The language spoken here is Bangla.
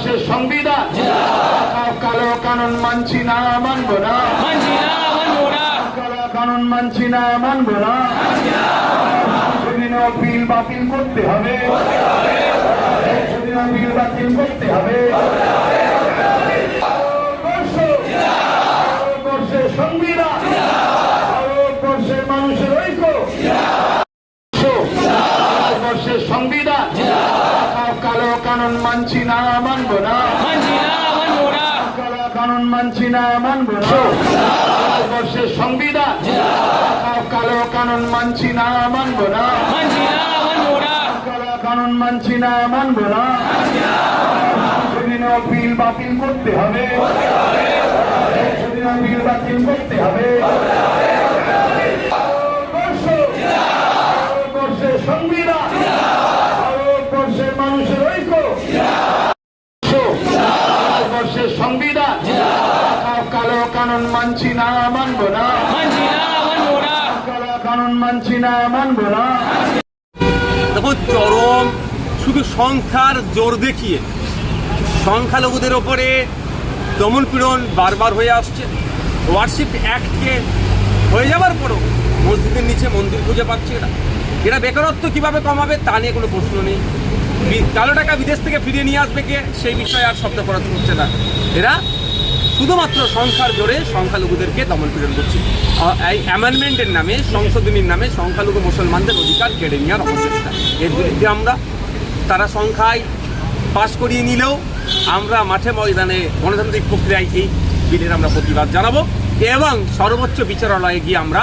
ভারতবর্ষের সংবিধান। কালো কানুন মানছি না মানবো না। কালো কানুন মানছি না মানবো না। সংশোধনী বিল বাতিল করতে হবে। সংশোধনী বিল বাতিল করতে হবে। সংবিধান। ভারতবর্ষের মানুষের ঐক্য। সংবিধান। কানুন মানছি না মানবো না। মানছি না মানবো না। কানুন মানছি না মানবো না। ভারতবর্ষের সংবিধান। কালো কানুন মানছি না মানবো না। মানছি না মানবো না। কানুন মানছি না মানবো না। সংশোধনী বিল বাতিল করতে হবে। সংশোধনী বিল বাতিল করতে হবে। সংবিধান ভারতবর্ষের মানুষের ঐক্য ভারতবর্ষের সংবিধান কালো কানুন মানছি না মানবো না। মানছি না মানবো না। কালো কানুন মানছি না মানবো না। দেখুন চরম শুধু সংখ্যার জোর দেখিয়ে সংখ্যালঘুদের ওপরে দমন পীড়ন বারবার হয়ে আসছে। ওয়ার্শিপ অ্যাক্টকে হয়ে যাওয়ার পরও মসজিদের নিচে মন্দির খুঁজে পাচ্ছে এরা। এরা বেকারত্ব কীভাবে কমাবে তা নিয়ে কোনো প্রশ্ন নেই। কালো টাকা বিদেশ থেকে ফিরিয়ে নিয়ে আসবে কে সেই বিষয়ে আর শব্দ করা হচ্ছে না। এরা শুধুমাত্র সংখ্যার জোরে সংখ্যালঘুদেরকে দমন পীড়ন করছে এই অ্যামেন্ডমেন্টের নামে, সংশোধনীর নামে সংখ্যালঘু মুসলমানদের অধিকার কেড়ে নেওয়ার অপচেষ্টা এর বিরুদ্ধে আমরা, তারা সংখ্যায় পাশ করিয়ে নিলেও আমরা মাঠে ময়দানে গণতান্ত্রিক প্রক্রিয়ায় এই বিলের আমরা প্রতিবাদ জানাব এবং সর্বোচ্চ বিচারালয়ে গিয়ে আমরা